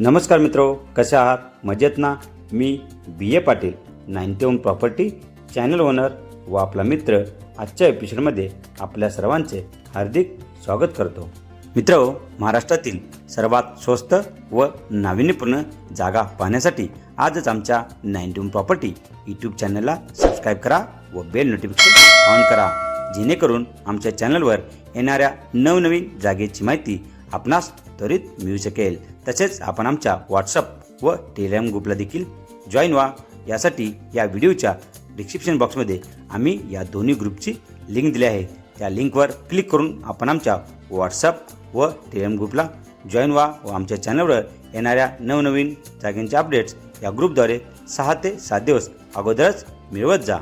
नमस्कार मित्रो कसे आहात? मजेत ना? मी B A Patil ninety one property channel owner व आपला मित्र आजच्या एपिसोडमध्ये आपल्या सर्वांचे हार्दिक स्वागत करतो. मित्र महाराष्ट्रातील सर्वात स्वस्त व नाविन्यपूर्ण जागा पाहण्यासाठी आजच आमच्या नाईन्टी वन प्रॉपर्टी यूट्यूब चॅनलला सबस्क्राईब करा व बेल नोटिफिकेशन ऑन करा. जेणेकरून आमच्या चॅनलवर येणाऱ्या नवनवीन जागेची माहिती आपणास त्वरित मिळू शकेल. तसेच आपण आमच्या व्हॉट्सअप व टेलिग्राम ग्रुपला देखील जॉईन व्हा. यासाठी या व्हिडिओच्या डिस्क्रिप्शन बॉक्समध्ये आम्ही या दोन्ही ग्रुपची लिंक दिली आहे. त्या लिंकवर क्लिक करून आपण आमच्या व्हॉट्सअप व टेलिग्राम ग्रुपला जॉईन व्हा व आमच्या चॅनलवर येणाऱ्या नवनवीन जागेंचे अपडेट्स या ग्रुपद्वारे सहा ते सात दिवस अगोदरच मिळवत जा.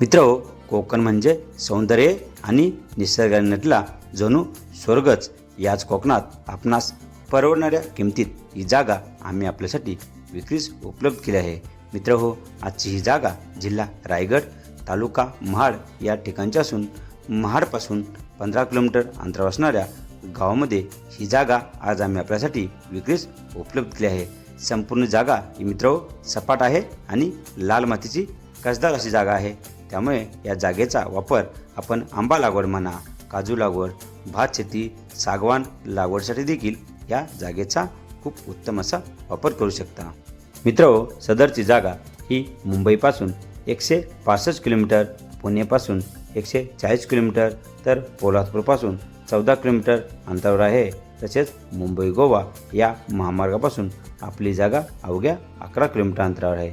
मित्र हो, कोकण म्हणजे सौंदर्य आणि निसर्गाने नटला जणू स्वर्गच. याच कोकणात आपणास परवडणाऱ्या किमतीत ही जागा आम्ही आपल्यासाठी विक्रीस उपलब्ध केली आहे. मित्र हो आजची ही जागा जिल्हा रायगड तालुका महाड या ठिकाणची असून महाडपासून पंधरा किलोमीटर अंतरावर असणाऱ्या गावामध्ये ही जागा आज आम्ही आपल्यासाठी विक्रीस उपलब्ध केली आहे. संपूर्ण जागा ही मित्र हो, सपाट आहे आणि लाल मातीची कसदार अशी जागा आहे. त्यामुळे या जागेचा वापर आपण आंबा लागवड म्हणा काजू लागवड भात शेती सागवान लागवडसाठी देखील या जागेचा खूप उत्तम असा वापर करू शकता. मित्र सदरची जागा ही मुंबईपासून एकशे पासष्ट किलोमीटर पुणेपासून एकशे चाळीस किलोमीटर तर पोलादपूरपासून चौदा किलोमीटर अंतरावर आहे. तसेच मुंबई गोवा या महामार्गापासून आपली जागा अवघ्या अकरा किलोमीटर अंतरावर आहे.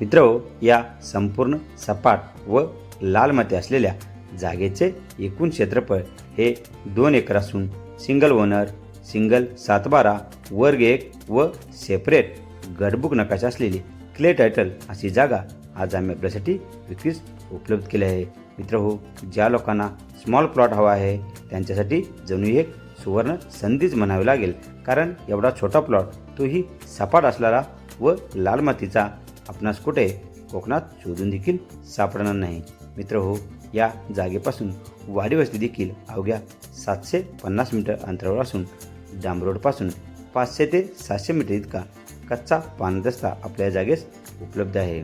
मित्र या संपूर्ण सपाट व लाल माती असलेल्या जागेचे एकूण क्षेत्रफळ हे दोन एकर असून सिंगल ओनर सिंगल सातबारा वर्ग एक व सेपरेट गडबुक नकाशा असलेली क्ले टायटल अशी जागा आज आम्ही आपल्यासाठी विक्रीस उपलब्ध केली आहे. मित्र हो ज्या लोकांना स्मॉल प्लॉट हवा आहे त्यांच्यासाठी जणू एक सुवर्ण संधीच म्हणावी लागेल. कारण एवढा छोटा प्लॉट तोही सपाट असणारा व लाल मातीचा आपणास कुठे कोकणात शोधून देखील सापडणार नाही. मित्र हो या जागेपासून वाडी वस्ती देखील अवघ्या सातशे पन्नास मीटर अंतरावर असून डांबरोडपासून पाचशे ते सातशे मीटर इतका कच्चा पानदस्ता आपल्या जागेस उपलब्ध आहे.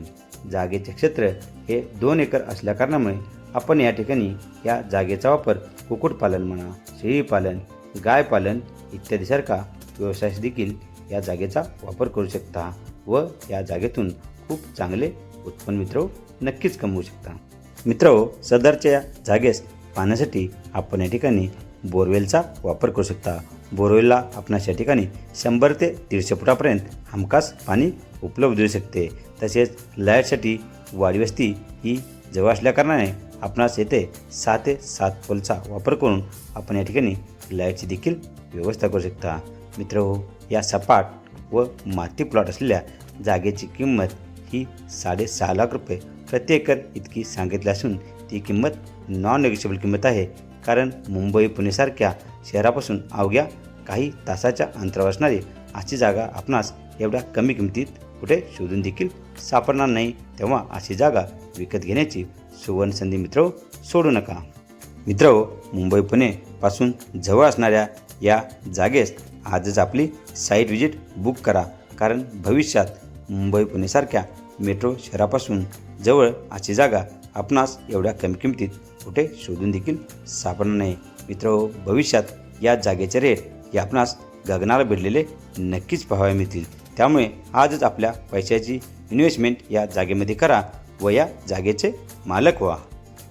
जागेचे क्षेत्र हे दोन एकर असल्याकारणामुळे आपण या ठिकाणी या जागेचा वापर कुक्कुटपालन म्हणा शेळीपालन गायपालन इत्यादीसारखा व्यवसायास देखील या जागेचा वापर करू शकता व या जागेतून खूप चांगले उत्पन्न मित्र हो नक्कीच कमवू शकता. मित्र हो, सदरच्या जागेस पाहण्यासाठी आपण या ठिकाणी बोरवेलचा वापर करू शकता. बोरवेलला आपणास या ठिकाणी शंभर ते दीडशे फुटापर्यंत हमखास पाणी उपलब्ध होऊ शकते. तसेच लाईटसाठी वाडी वस्ती ही जवळ असल्याकारणाने आपणास येथे सहा ते सात पोलचा वापर करून आपण या ठिकाणी लाईटची देखील व्यवस्था करू शकता. मित्र हो या सपाट व माती प्लॉट असलेल्या जागेची किंमत ही साडेसहा लाख रुपये प्रति एकर इतकी सांगितली असून ती किंमत नॉन नेगोशिएबल किंमत आहे. कारण मुंबई पुणेसारख्या शहरापासून अवघ्या काही तासाच्या अंतरावर असणारी अशी जागा आपणास एवढ्या कमी किमतीत कुठे शोधून देखील सापडणार नाही. तेव्हा अशी जागा विकत घेण्याची सुवर्ण संधी मित्र सोडू नका. मित्र मुंबई पुणे पासून जवळ असणाऱ्या या जागेस आजच आपली साईट व्हिजिट बुक करा. कारण भविष्यात मुंबई पुणेसारख्या मेट्रो शहरापासून जवळ अशी जागा आपणास एवढ्या कमी किमतीत कुठे शोधून देखील सापडणार नाही. मित्र हो, भविष्यात या जागेचे रेट हे आपणास गगनाला भिडलेले नक्कीच पाहायला मिळतील. त्यामुळे आजच आपल्या पैशाची इन्व्हेस्टमेंट या जागेमध्ये करा व या जागेचे मालक व्हा.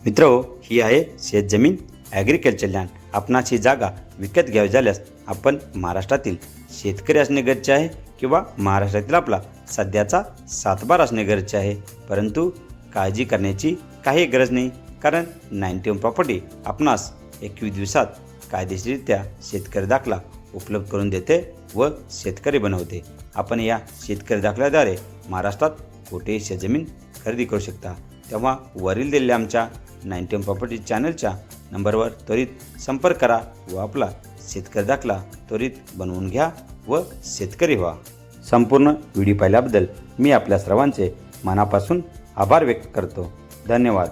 मित्र हो, ही आहे शेतजमीन ॲग्रिकल्चर लँड आपणास ही जागा विकत घ्यावी झाल्यास आपण महाराष्ट्रातील शेतकरी असणे गरजेचे आहे. किंवा महाराष्ट्रातील आपला सध्याचा सातबार असणे गरजेचे आहे. परंतु काळजी करण्याची काही गरज नाही. कारण नाईन्टी वन प्रॉपर्टी आपणास एकवीस दिवसात कायदेशीररित्या शेतकरी दाखला उपलब्ध करून देते व शेतकरी बनवते. आपण या शेतकरी दाखल्याद्वारे महाराष्ट्रात कुठेही शेतजमीन खरेदी करू शकता. तेव्हा वरील दिलेल्या आमच्या नाईन्टी वन प्रॉपर्टी चॅनलच्या नंबरवर त्वरित संपर्क करा व आपला शेतकरी दाखला त्वरित बनवून घ्या. व शेतकरी व्हा. संपूर्ण व्हिडिओ पाहिल्याबद्दल मी आपल्या सर्वांचे मनापासून आभार व्यक्त करतो. धन्यवाद.